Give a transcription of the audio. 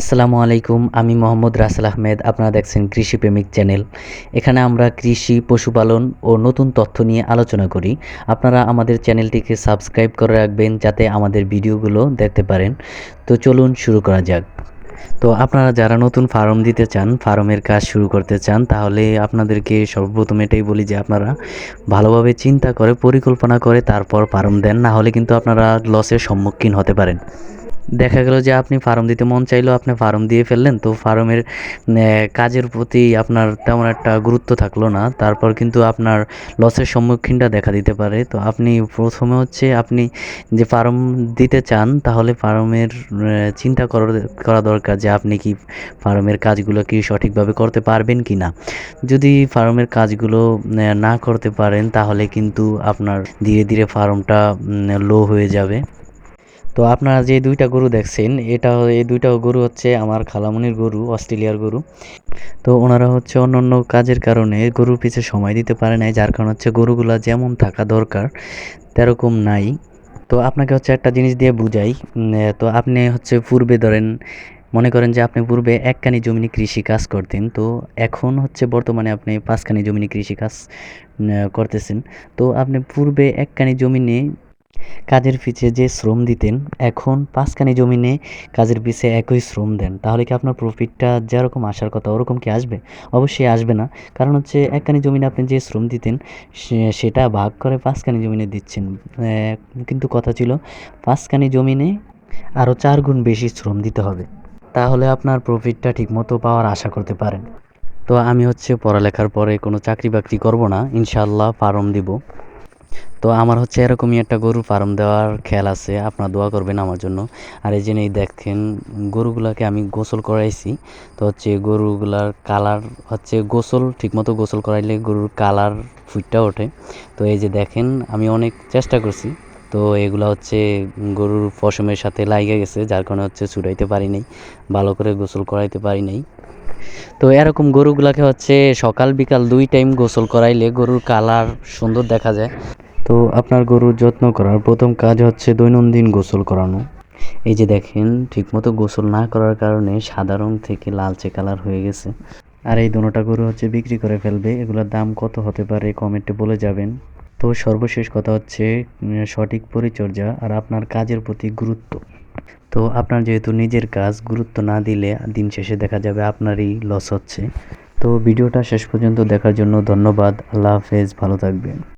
আসসালামু আলাইকুম, আমি মোহাম্মদ রাসেল আহমেদ, আপনারা দেখছেন কৃষি প্রেমিক চ্যানেল। এখানে আমরা কৃষি, পশুপালন ও নতুন তথ্য নিয়ে আলোচনা করি। আপনারা আমাদের চ্যানেলটিকে সাবস্ক্রাইব করে রাখবেন যাতে আমাদের ভিডিওগুলো দেখতে পারেন। তো চলুন শুরু করা যাক। তো আপনারা যারা নতুন ফার্ম দিতে চান, ফার্মের কাজ শুরু করতে চান, তাহলে আপনাদেরকে সর্বপ্রথম এটাই বলি যে আপনারা ভালোভাবে চিন্তা করে, পরিকল্পনা করে তারপর ফার্ম দেন, না হলে কিন্তু আপনারা লসের সম্মুখীন হতে পারেন। দেখা গেল যে আপনি ফার্ম দিতে মন চাইলো, আপনি ফার্ম দিয়ে ফেললেন, তো ফার্মের কাজের প্রতি আপনার তেমন একটা গুরুত্ব থাকল না। তারপর কিন্তু আপনার লসের সম্মুখীনটা দেখা দিতে পারে। তো আপনি প্রথমে হচ্ছে আপনি যে ফার্ম দিতে চান, তাহলে ফার্মের চিন্তা করা দরকার যে আপনি কি ফার্মের কাজগুলো কি সঠিকভাবে করতে পারবেন কি না। যদি ফার্মের কাজগুলো না করতে পারেন, তাহলে কিন্তু আপনার ধীরে ধীরে ফার্মটা লো হয়ে যাবে। তো আপনারা যে দুইটা গরু দেখছেন, এটা এই দুইটা গরু হচ্ছে আমার খালামনির গরু, অস্ট্রেলিয়ার গরু। তো ওনারা হচ্ছে অন্য অন্য কাজের কারণে গরুর পিছে সময় দিতে পারে নাই, যার কারণ হচ্ছে গরুগুলা যেমন থাকা দরকার, তেরকম নাই। তো আপনাকে হচ্ছে একটা জিনিস দিয়ে বুঝাই তো আপনি হচ্ছে পূর্বে ধরেন, মনে করেন যে আপনি পূর্বে একখানি জমিনে কৃষি কাজ করতেন, তো এখন হচ্ছে বর্তমানে আপনি পাঁচখানি জমিনে কৃষি কাজ করতেছেন। তো আপনি পূর্বে একখানি জমিনে কাজের পিছে যে শ্রম দিতেন, এখন পাঁচখানি জমিনে কাজের পিছে একই শ্রম দেন। তাহলে কি আপনার প্রফিটটা যেরকম আসার কথা ওরকম কি আসবে? অবশ্যই আসবে না। কারণ হচ্ছে একখানি জমিনে আপনি যে শ্রম দিতেন সেটা ভাগ করে পাঁচখানি জমিনে দিচ্ছেন। কিন্তু কথা ছিল পাঁচখানি জমিনে আরও চার গুণ বেশি শ্রম দিতে হবে। তাহলে আপনার প্রফিটটা ঠিকমতো পাওয়ার আশা করতে পারেন। তো আমি হচ্ছে পড়ালেখার পরে কোনো চাকরি বাকরি করব না। ইনশাল্লাহ ফার্ম দিব। তো আমার হচ্ছে এরকমই একটা গরু ফার্ম দেওয়ার খেয়াল আছে, আপনারা দোয়া করবেন আমার জন্য। আর এই জন্যই দেখেন, গরুগুলাকে আমি গোসল করাইছি। তো হচ্ছে গরুগুলার কালার হচ্ছে গোসল, ঠিকমতো গোসল করাইলে গরুর কালার ফুটটা ওঠে। তো এই যে দেখেন, আমি অনেক চেষ্টা করছি। তো এগুলো হচ্ছে গরুর পশমের সাথে লাইগে গেছে, যার কারণে হচ্ছে ছুটাইতে পারি নাই, ভালো করে গোসল করাইতে পারি নাই। তো এরকম গরুগুলাকে হচ্ছে সকাল বিকাল দুই টাইম গোসল করাইলে গরুর কালার সুন্দর দেখা যায়। তো আপনার গরুর যত্ন করার প্রথম কাজ হচ্ছে দৈনন্দিন গোসল করানো। এই যে দেখেন, ঠিকমতো গোসল না করার কারণে সাদা রং থেকে লালচে কালার হয়ে গেছে। আর এই দুটা গরু হচ্ছে বিক্রি করে ফেলবে। এগুলোর দাম কত হতে পারে কমেন্টে বলে যাবেন। তো সর্বশেষ কথা হচ্ছে সঠিক পরিচর্যা আর আপনার কাজের প্রতি গুরুত্ব। তো আপনার যেহেতু নিজের কাজ, গুরুত্ব না দিলে দিন শেষে দেখা যাবে আপনারই লস হচ্ছে। তো ভিডিওটা শেষ পর্যন্ত দেখার জন্য ধন্যবাদ। আল্লাহ হাফেজ, ভালো থাকবেন।